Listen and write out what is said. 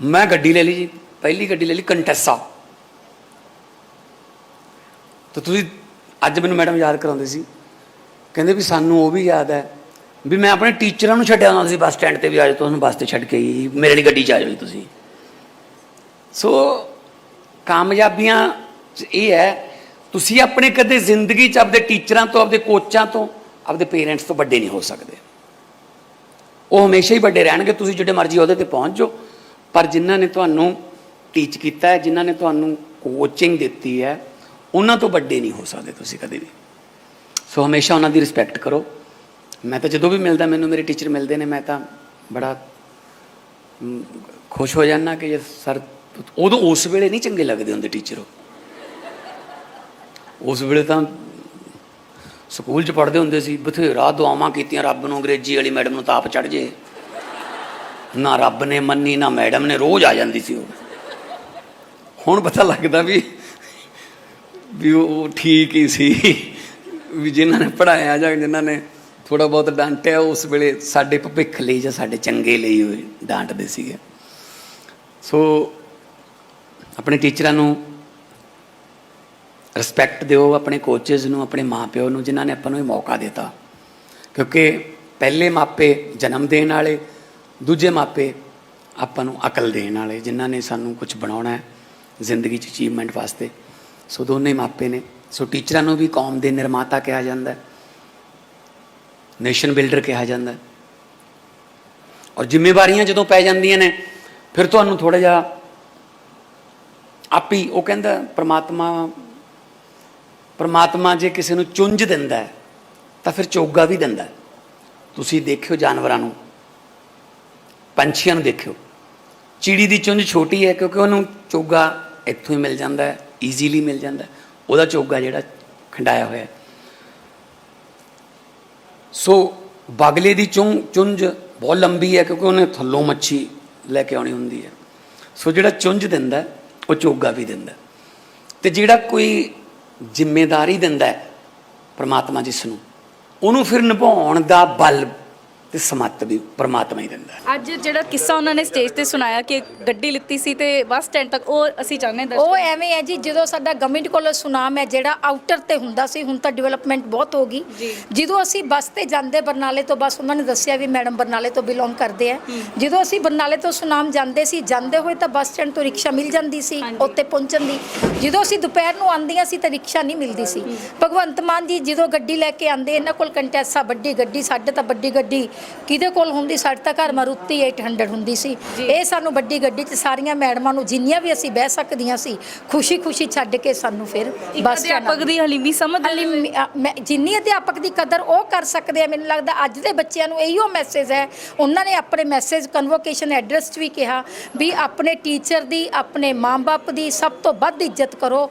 ਮੈਂ ਗੱਡੀ ਲੈ ਲਈ ਜੀ, ਪਹਿਲੀ ਗੱਡੀ ਲੈ ਲਈ ਕੰਟੈਸਾ। ਤਾਂ ਤੁਸੀਂ ਅੱਜ ਮੈਨੂੰ ਮੈਡਮ ਯਾਦ ਕਰਾਉਂਦੇ ਸੀ, ਕਹਿੰਦੇ ਵੀ ਸਾਨੂੰ ਉਹ ਵੀ ਯਾਦ ਹੈ ਵੀ ਮੈਂ ਆਪਣੇ ਟੀਚਰਾਂ ਨੂੰ ਛੱਡਿਆ ਹੁੰਦਾ ਸੀ ਬੱਸ ਸਟੈਂਡ ਤੇ ਵੀ ਅੱਜ ਤੁਹਾਨੂੰ ਬੱਸ ਤੇ ਛੱਡ ਕੇ ਆਈ, ਮੇਰੇ ਲਈ ਗੱਡੀ ਚ ਆ ਜਾਓ ਤੁਸੀਂ। ਸੋ ਕਾਮਯਾਬੀਆਂ ਇਹ ਹੈ, ਤੁਸੀਂ ਆਪਣੇ ਕਦੇ ਜ਼ਿੰਦਗੀ 'ਚ ਆਪਦੇ ਟੀਚਰਾਂ ਤੋਂ, ਆਪਦੇ ਕੋਚਾਂ ਤੋਂ, ਆਪਦੇ ਪੇਰੈਂਟਸ ਤੋਂ ਵੱਡੇ ਨਹੀਂ ਹੋ ਸਕਦੇ। ਉਹ ਹਮੇਸ਼ਾ ਹੀ ਵੱਡੇ ਰਹਿਣਗੇ, ਤੁਸੀਂ ਜਿਹੜੇ ਮਰਜ਼ੀ ਉਹਦੇ ਤੇ ਪਹੁੰਚ ਜਾਓ। ਪਰ ਜਿਨ੍ਹਾਂ ਨੇ ਤੁਹਾਨੂੰ ਟੀਚ ਕੀਤਾ ਹੈ, ਜਿਨ੍ਹਾਂ ਨੇ ਤੁਹਾਨੂੰ ਕੋਚਿੰਗ ਦਿੱਤੀ ਹੈ, ਉਹਨਾਂ ਤੋਂ ਵੱਡੇ ਨਹੀਂ ਹੋ ਸਕਦੇ ਤੁਸੀਂ ਕਦੇ ਵੀ। ਸੋ ਹਮੇਸ਼ਾ ਉਹਨਾਂ ਦੀ ਰਿਸਪੈਕਟ ਕਰੋ। ਮੈਂ ਤਾਂ ਜਦੋਂ ਵੀ ਮਿਲਦਾ, ਮੈਨੂੰ ਮੇਰੇ ਟੀਚਰ ਮਿਲਦੇ ਨੇ, ਮੈਂ ਤਾਂ ਬੜਾ ਖੁਸ਼ ਹੋ ਜਾਂਦਾ ਕਿ ਇਹ ਸਰ, ਉਦੋਂ ਉਸ ਵੇਲੇ ਨਹੀਂ ਚੰਗੇ ਲੱਗਦੇ ਹੁੰਦੇ ਟੀਚਰ ਉਸ ਵੇਲੇ ਤਾਂ ਸਕੂਲ 'ਚ ਪੜ੍ਹਦੇ ਹੁੰਦੇ ਸੀ, ਬਥੇਰਾ ਦੁਆਵਾਂ ਕੀਤੀਆਂ, ਰੱਬ ਨੂੰ ਅੰਗਰੇਜ਼ੀ ਵਾਲੀ ਮੈਡਮ ਨੂੰ ਤਾਪ ਚੜ ਜੇ। ਨਾ ਰੱਬ ਨੇ ਮੰਨੀ, ਨਾ ਮੈਡਮ ਨੇ, ਰੋਜ਼ ਆ ਜਾਂਦੀ ਸੀ ਉਹ। ਹੁਣ ਪਤਾ ਲੱਗਦਾ ਵੀ ਵੀ ਉਹ ਠੀਕ ਹੀ ਸੀ। ਵੀ ਜਿਨ੍ਹਾਂ ਨੇ ਪੜਾਇਆ ਜਾਂ ਜਿਨ੍ਹਾਂ ਨੇ ਥੋੜਾ ਬਹੁਤ ਡਾਂਟਿਆ, ਉਸ ਵੇਲੇ ਸਾਡੇ ਭਵਿੱਖ ਲਈ ਜਾਂ ਸਾਡੇ ਚੰਗੇ ਲਈ ਉਹ ਡਾਂਟਦੇ ਸੀਗੇ। ਸੋ ਆਪਣੇ ਟੀਚਰਾਂ ਨੂੰ ਰਿਸਪੈਕਟ ਦਿਓ, ਆਪਣੇ ਕੋਚਸ ਨੂੰ, ਆਪਣੇ ਮਾਪਿਓ ਨੂੰ, ਜਿਨ੍ਹਾਂ ਨੇ ਆਪਾਂ ਨੂੰ ਇਹ ਮੌਕਾ ਦਿੱਤਾ। ਕਿਉਂਕਿ ਪਹਿਲੇ ਮਾਪੇ ਜਨਮ ਦੇਣ ਵਾਲੇ ਦੂਜੇ ਮਾਪੇ ਆਪਾਂ ਨੂੰ ਅਕਲ ਦੇਣ ਵਾਲੇ, ਜਿਨ੍ਹਾਂ ਨੇ ਸਾਨੂੰ ਕੁਝ ਬਣਾਉਣਾ ਹੈ ਜ਼ਿੰਦਗੀ 'ਚ ਅਚੀਵਮੈਂਟ ਵਾਸਤੇ। ਸੋ ਦੋਨੇ ਮਾਪੇ ਨੇ, ਸੋ ਟੀਚਰਾਂ ਨੂੰ ਵੀ ਕੌਮ ਦੇ ਨਿਰਮਾਤਾ ਕਿਹਾ ਜਾਂਦਾ ਹੈ ਨੇਸ਼ਨ ਬਿਲਡਰ ਕਿਹਾ ਜਾਂਦਾ ਹੈ। ਔਰ ਜ਼ਿੰਮੇਵਾਰੀਆਂ ਜਦੋਂ ਪੈ ਜਾਂਦੀਆਂ ਨੇ, ਫਿਰ ਤੁਹਾਨੂੰ ਥੋੜਾ ਜਿਹਾ ਆਪੀ ਉਹ ਕਹਿੰਦਾ ਪ੍ਰਮਾਤਮਾ ਪ੍ਰਮਾਤਮਾ ਜੇ ਕਿਸੇ ਨੂੰ ਚੁੰਝ ਦਿੰਦਾ ਤਾਂ ਫਿਰ ਚੋਗਾ ਵੀ ਦਿੰਦਾ ਤੁਸੀਂ ਦੇਖਿਓ ਜਾਨਵਰਾਂ ਨੂੰ ਪੰਛੀਆਂ ਨੂੰ ਦੇਖਿਓ। ਚਿੜੀ ਦੀ ਚੁੰਝ ਛੋਟੀ ਹੈ ਕਿਉਂਕਿ ਉਹਨੂੰ ਚੋਗਾ ਇੱਥੋਂ ਹੀ ਮਿਲ ਜਾਂਦਾ ਹੈ ਈਜ਼ੀਲੀ ਮਿਲ ਜਾਂਦਾ ਉਹਦਾ ਚੋਗਾ ਜਿਹੜਾ ਖੰਡਾਇਆ ਹੋਇਆ ਸੋ ਬਗਲੇ ਦੀ ਚੁੰ, ਚੁੰਝ ਬਹੁਤ ਲੰਬੀ ਹੈ ਕਿਉਂਕਿ ਉਹਨੇ ਥੱਲੋਂ ਮੱਛੀ ਲੈ ਕੇ ਆਉਣੀ ਹੁੰਦੀ ਹੈ। ਸੋ ਜਿਹੜਾ ਚੁੰਝ ਦਿੰਦਾ ਉਹ ਚੋਗਾ ਵੀ ਦਿੰਦਾ ਹੈ। ਤੇ ਜਿਹੜਾ ਕੋਈ ਜ਼ਿੰਮੇਵਾਰੀ ਦਿੰਦਾ ਹੈ, ਪ੍ਰਮਾਤਮਾ ਜਿਸ ਨੂੰ, ਉਹਨੂੰ ਫਿਰ ਨਿਭਾਉਣ ਦਾ ਬਲ ਤੇ ਸਮੱਤ ਵੀ ਪ੍ਰਮਾਤਮਾ ਹੀ ਦਿੰਦਾ ਅੱਜ ਜਿਹੜਾ ਕਿੱਸਾ ਉਹਨਾਂ ਨੇ ਸਟੇਜ ਤੇ ਸੁਣਾਇਆ ਕਿ ਗੱਡੀ ਲਿੱਤੀ ਸੀ ਤੇ ਬੱਸ ਸਟੈਂਡ ਤੱਕ ਉਹ ਅਸੀਂ ਚਾਹੁੰਦੇ ਹਾਂ ਉਹ ਦਰਸ਼ਕ ਐਵੇਂ ਹੈ ਜੀ ਜਦੋਂ ਸਾਡਾ ਗਵਰਨਮੈਂਟ ਕਾਲਜ ਸੁਨਾਮ ਹੈ ਜਿਹੜਾ ਆਊਟਰ ਤੇ ਹੁੰਦਾ ਸੀ ਹੁਣ ਤਾਂ ਡਿਵੈਲਪਮੈਂਟ ਬਹੁਤ ਹੋ ਗਈ। ਜੀ। ਜਦੋਂ ਅਸੀਂ ਬੱਸ ਤੇ ਜਾਂਦੇ ਬਰਨਾਲੇ ਤੋਂ ਬਸ ਉਹਨਾਂ ਨੇ ਦੱਸਿਆ ਵੀ ਮੈਡਮ ਬਰਨਾਲੇ ਤੋਂ ਬਿਲੋਂਗ ਕਰਦੇ ਆ ਜਦੋਂ ਅਸੀਂ ਬਰਨਾਲੇ ਤੋਂ ਸੁਨਾਮ ਜਾਂਦੇ ਸੀ ਜਾਂਦੇ ਹੋਏ ਤਾਂ ਬੱਸ ਸਟੈਂਡ ਤੋਂ ਰਿਕਸ਼ਾ ਮਿਲ ਜਾਂਦੀ ਸੀ ਹਾਂਜੀ। ਉੱਤੇ ਪਹੁੰਚਣ ਦੀ। ਜਦੋਂ ਅਸੀਂ ਦੁਪਹਿਰ ਨੂੰ ਆਉਂਦੀਆਂ ਸੀ ਤਾਂ ਰਿਕਸ਼ਾ ਨਹੀਂ ਮਿਲਦੀ ਸੀ। ਭਗਵੰਤ ਮਾਨ ਜੀ ਜਦੋਂ ਗੱਡੀ ਲੈ ਕੇ ਆਂਦੇ ਇਹਨਾਂ ਕੋਲ ਕੰਟੈਸਾ ਵੱਡੀ ਗੱਡੀ ਸਾਡੇ ਤਾਂ ਵੱਡੀ ਗੱਡੀ ਕਿਹਦੇ ਕੋਲ ਹੁੰਦੀ? ਸਾਡੇ ਤਾਂ ਘਰ ਮਾਰੂਤੀ 800 ਹੁੰਦੀ ਸੀ। ਇਹ ਸਾਨੂੰ ਵੱਡੀ ਗੱਡੀ 'ਚ ਸਾਰੀਆਂ ਮੈਡਮਾਂ ਨੂੰ ਜਿੰਨੀਆਂ ਵੀ ਅਸੀਂ ਬਹਿ ਸਕਦੀਆਂ ਸੀ ਖੁਸ਼ੀ-ਖੁਸ਼ੀ ਛੱਡ ਕੇ ਸਾਨੂੰ ਫਿਰ ਬੱਸ ਅਧਿਆਪਕ ਦੀ ਹਲੀਮੀ ਅ, ਮੈਂ- ਜਿੰਨੀ ਅਧਿਆਪਕ ਦੀ ਕਦਰ ਉਹ ਕਰ ਸਕਦੇ ਆ ਮੈਨੂੰ ਲੱਗਦਾ ਅੱਜ ਦੇ ਬੱਚਿਆਂ ਨੂੰ ਇਹੀਓ ਮੈਸੇਜ ਹੈ। ਉਹਨਾਂ ਨੇ ਆਪਣੇ ਮੈਸੇਜ ਕਨਵੋਕੇਸ਼ਨ ਐਡਰੈਸ 'ਚ ਵੀ ਕਿਹਾ ਵੀ ਆਪਣੇ ਟੀਚਰ ਦੀ ਆਪਣੇ ਮਾਂ-ਬਾਪ ਦੀ ਸਭ ਤੋਂ ਵੱਧ ਇੱਜ਼ਤ ਕਰੋ।